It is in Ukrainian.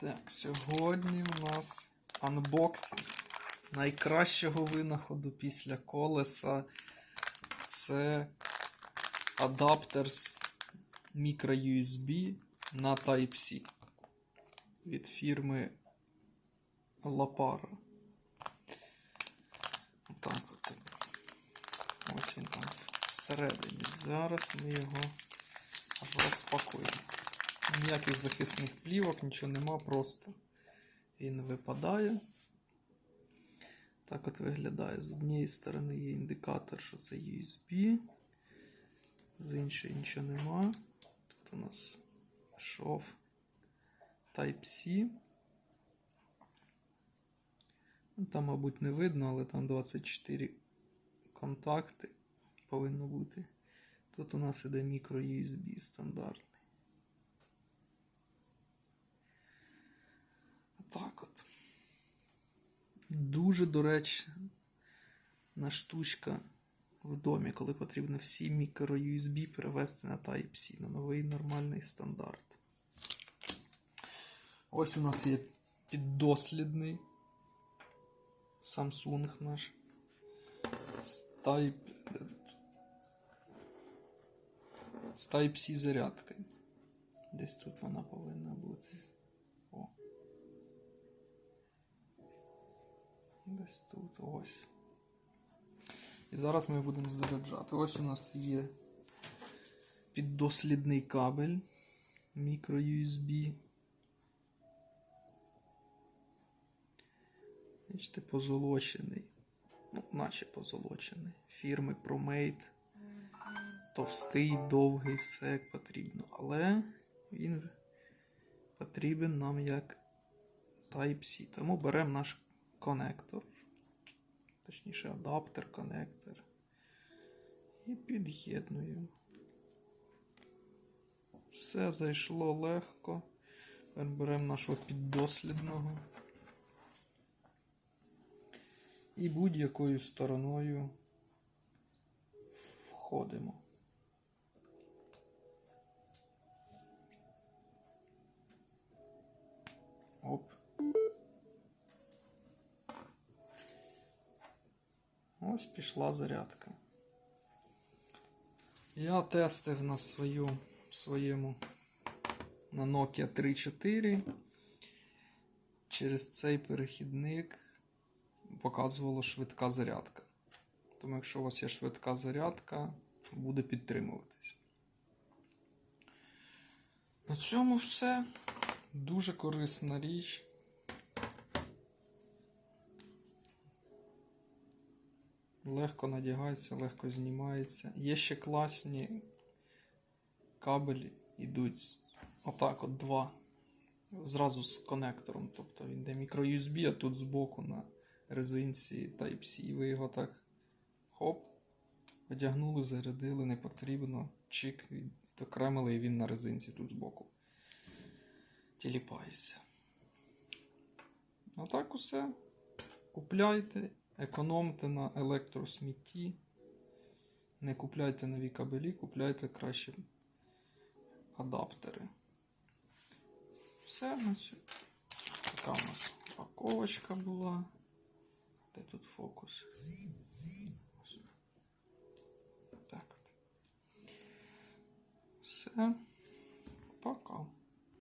Так, сьогодні у нас анбоксинг найкращого винаходу після колеса. Це адаптер з microUSB на Type-C від фірми Lapara. Отак от. Ось він там всередині. Зараз ми його розпакуємо. Ніяких захисних плівок, нічого нема, просто він випадає. Так от виглядає. З однієї сторони є індикатор, що це USB, з іншої нічого нема. Тут у нас шов Type-C. Ну, Там, мабуть, не видно, але там 24 контакти повинно бути. Тут у нас іде мікро USB стандартний. Так от. Дуже доречна штучка в домі, коли потрібно всі мікро USB перевести на Type-C, на новий нормальний стандарт. Ось у нас є піддослідний Samsung наш. З Type З Type-C зарядкою. Десь тут вона повинна Десь тут ось. І зараз ми будемо заряджати. Ось у нас є піддослідний кабель мікро USB. Бачите, позолочений. Ну, наче позолочений. Фірми ProMate. Товстий, довгий, все як потрібно. Але він потрібен нам як Type-C. Тому беремо наш конектор. Точніше, адаптер, конектор. І під'єднуємо. Все зайшло легко. Тепер беремо нашого піддослідного. І будь-якою стороною входимо. Оп. Ось пішла зарядка. Я тестив на свою, своєму на Nokia 3.4. Через цей перехідник показувало швидка зарядка. Тому якщо у вас є швидка зарядка, буде підтримуватись. На цьому все. Дуже корисна річ. Легко надягається, легко знімається. Є ще класні кабелі йдуть отак от два. Зразу з конектором. Тобто він де мікро-USB, а тут збоку на резинці Type-C. І ви його так хоп, одягнули, зарядили, не потрібно. Чик, відокремили і він на резинці тут збоку. Тіліпається. А так усе. Купляйте, економте на електросмітті. Не купляйте нові кабелі, купляйте краще адаптери. Все. Така у нас упаковочка була. Де тут фокус? Так. Все.